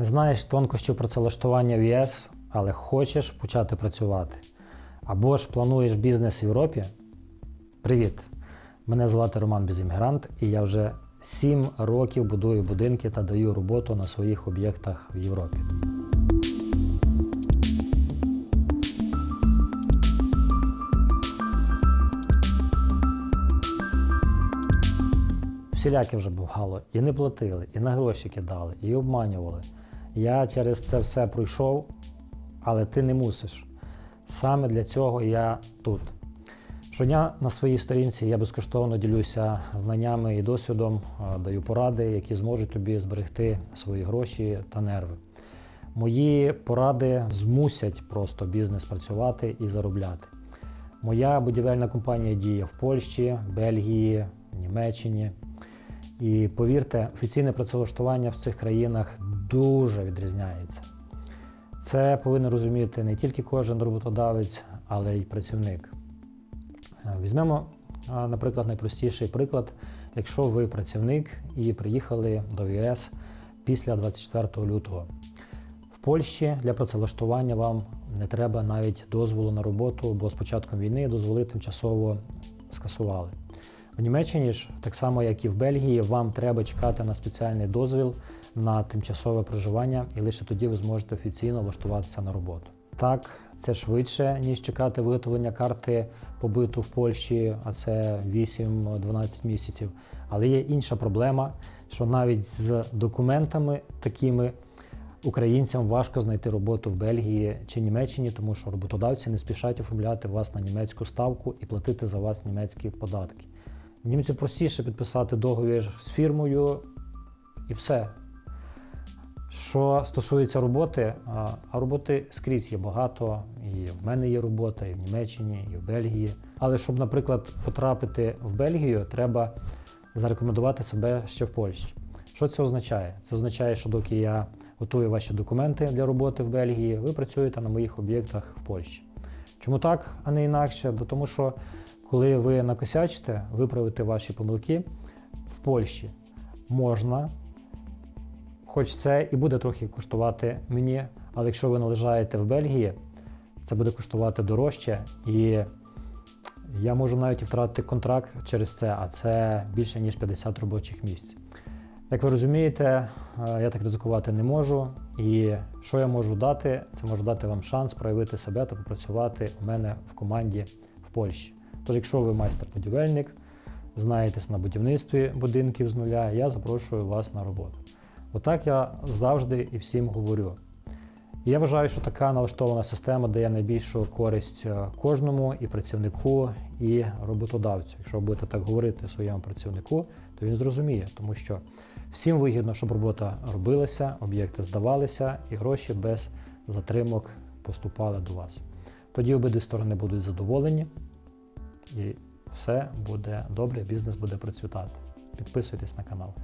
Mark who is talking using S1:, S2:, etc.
S1: Не знаєш тонкощів працевлаштування в ЄС, але хочеш почати працювати. Або ж плануєш бізнес в Європі? Привіт! Мене звати Роман Безіммігрант, і я вже 7 років будую будинки та даю роботу на своїх об'єктах в Європі. Всіляке вже бувало. І не платили, і на гроші кидали, і обманювали. Я через це все пройшов, але ти не мусиш. Саме для цього я тут. Щодня на своїй сторінці я безкоштовно ділюся знаннями і досвідом, даю поради, які зможуть тобі зберегти свої гроші та нерви. Мої поради змусять просто бізнес працювати і заробляти. Моя будівельна компанія діє в Польщі, Бельгії, Німеччині. І повірте, офіційне працевлаштування в цих країнах дуже відрізняється. Це повинен розуміти не тільки кожен роботодавець, але й працівник. Е, Візьмемо, наприклад, найпростіший приклад, якщо ви працівник і приїхали до ЄС після 24 лютого. В Польщі для працевлаштування вам не треба навіть дозволу на роботу, бо з початком війни дозволи тимчасово скасували. В Німеччині ж, так само як і в Бельгії, вам треба чекати на спеціальний дозвіл на тимчасове проживання, і лише тоді ви зможете офіційно влаштуватися на роботу. Так, це швидше, ніж чекати виготовлення карти побиту в Польщі, а це 8-12 місяців. Але є інша проблема, що навіть з документами такими українцям важко знайти роботу в Бельгії чи Німеччині, тому що роботодавці не спішать оформляти вас на німецьку ставку і платити за вас німецькі податки. Німцю простіше підписати договір з фірмою і все. Що стосується роботи, а роботи скрізь є багато, і в мене є робота, і в Німеччині, і в Бельгії. Але щоб, наприклад, потрапити в Бельгію, треба зарекомендувати себе ще в Польщі. Що це означає? Це означає, що доки я готую ваші документи для роботи в Бельгії, ви працюєте на моїх об'єктах в Польщі. Чому так, а не інакше? Тому що коли ви накосячите, виправите ваші помилки в Польщі можна, хоч це і буде трохи коштувати мені, але якщо ви належаєте в Бельгії, це буде коштувати дорожче, і я можу навіть втратити контракт через це, а це більше ніж 50 робочих місць. Як ви розумієте, е, я так ризикувати не можу. І що я можу дати? Це можу дати вам шанс проявити себе та попрацювати у мене в команді в Польщі. Тож, якщо ви майстер-будівельник, знаєтесь на будівництві будинків з нуля, я запрошую вас на роботу. Отак я завжди і всім говорю. Я вважаю, що така налаштована система дає найбільшу користь е, кожному і працівнику, і роботодавцю. Якщо ви будете так говорити своєму працівнику, то він зрозуміє, тому що всім вигідно, щоб робота робилася, об'єкти здавалися і гроші без затримок поступали до вас. Тоді обидві сторони будуть задоволені, і все буде добре, бізнес буде процвітати. Підписуйтесь на канал.